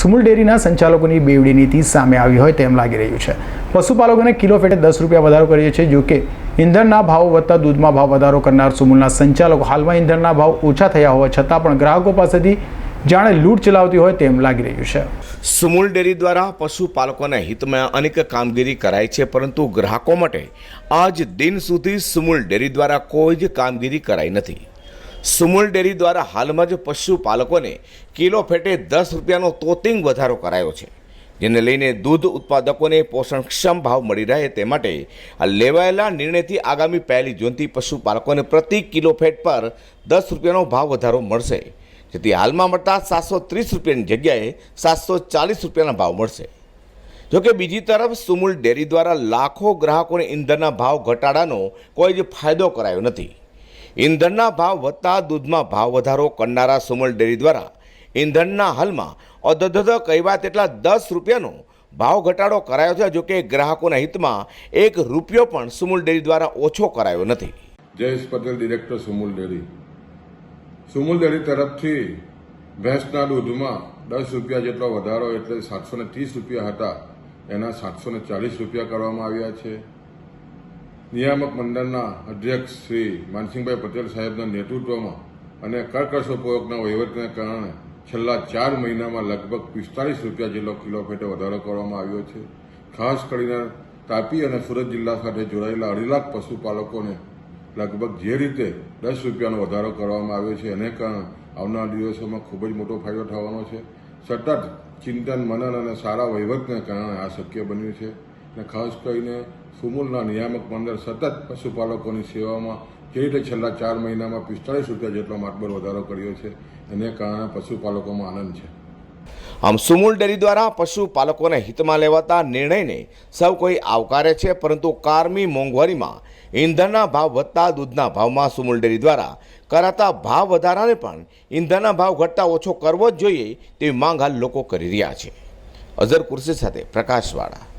સુમુલ ડેરીના સંચાલકોની બેવડી નીતિ સામે આવી હોય તેમ લાગી રહ્યું છે. પશુપાલકોને કિલો ફેટે દસ રૂપિયા વધારો કર્યો છે જો કે ઈંધણના ભાવ વધતા દૂધમાં ભાવ વધારો કરનાર સુમુલના સંચાલકો હાલમાં ઈંધણના ભાવ ઓછા થયા હોવા છતાં પણ ગ્રાહકો પાસેથી જાણે લૂંટ ચલાવતી હોય તેમ લાગી રહ્યું છે. સુમુલ ડેરી દ્વારા પશુપાલકોના હિતમાં અનેક કામગીરી કરાય છે, પરંતુ ગ્રાહકો માટે આજ દિન સુધી સુમુલ ડેરી દ્વારા કોઈ જ કામગીરી કરાઈ નથી. સુમુલ ડેરી દ્વારા હાલમાં જ પશુપાલકોને કિલો ફેટે દસ રૂપિયાનો તોતિંગ વધારો કરાયો છે, જેને લઈને દૂધ ઉત્પાદકોને પોષણક્ષમ ભાવ મળી રહે તે માટે આ લેવાયેલા નિર્ણયથી આગામી પહેલી જૂનથી પશુપાલકોને પ્રતિ કિલો ફેટ પર દસ રૂપિયાનો ભાવ વધારો મળશે, જેથી હાલમાં મળતા સાતસો ત્રીસ રૂપિયાની જગ્યાએ સાતસો ચાલીસ રૂપિયાના ભાવ મળશે. જોકે બીજી તરફ સુમુલ ડેરી દ્વારા લાખો ગ્રાહકોને ઈંધણના ભાવ ઘટાડાનો કોઈ જ ફાયદો કરાયો નથી. ઈંધણના ભાવ વધતા દૂધમાં ભાવ વધારો કરનારા સુમલ ડેરી દ્વારા ઈંધણના હાલમાં અધધધ કહેવા તેટલા દસ રૂપિયાનો ભાવ ઘટાડો કરાયો છે, જોકે ગ્રાહકોના હિતમાં એક રૂપિયો પણ સુમુલ ડેરી દ્વારા ઓછો કરાયો નથી. Jayesh Patel, director Sumul dairy. Sumul dairy તરફથી ભેંસના દૂધમાં દસ રૂપિયા જેટલો વધારો, એટલે સાતસો ત્રીસ રૂપિયા હતા. એના સાતસો ચાલીસ રૂપિયા કરવામાં આવ્યા છે. નિયામક મંડળના અધ્યક્ષ શ્રી માનસિંહભાઈ પટેલ સાહેબના નેતૃત્વમાં અને કરકસોપયોગના વહીવટને કારણે છેલ્લા ચાર મહિનામાં લગભગ પિસ્તાળીસ રૂપિયા જેટલો કિલો વધારો કરવામાં આવ્યો છે. ખાસ કરીને તાપી અને સુરત જિલ્લા સાથે જોડાયેલા અઢી લાખ પશુપાલકોને લગભગ જે રીતે દસ રૂપિયાનો વધારો કરવામાં આવ્યો છે, એને કારણે આવનાર દિવસોમાં ખૂબ જ મોટો ફાયદો થવાનો છે. સતત ચિંતન, મનન અને સારા વહીવટને કારણે આ શક્ય બન્યું છે. અને ખાસ કરીને સુમુલના નિયામક મંડળ સતત પશુપાલકોની સેવામાં જે રીતે છેલ્લા ચાર મહિનામાં પિસ્તાળીસ રૂપિયા જેટલો માતબર વધારો કર્યો છે, એને કારણે પશુપાલકોમાં આનંદ છે. આમ સુમૂલ ડેરી દ્વારા પશુપાલકોને હિતમાં લેવાતા નિર્ણયને સૌ કોઈ આવકારે છે, પરંતુ કારમી મોંઘવારીમાં ઈંધણના ભાવ વધતા દૂધના ભાવમાં સુમૂલ ડેરી દ્વારા કરાતા ભાવ વધારાને પણ ઈંધણના ભાવ ઘટતા ઓછો કરવો જ જોઈએ તેવી માંગ હાલ લોકો કરી રહ્યા છે. અઝર કુર્સી સાથે પ્રકાશવાળા.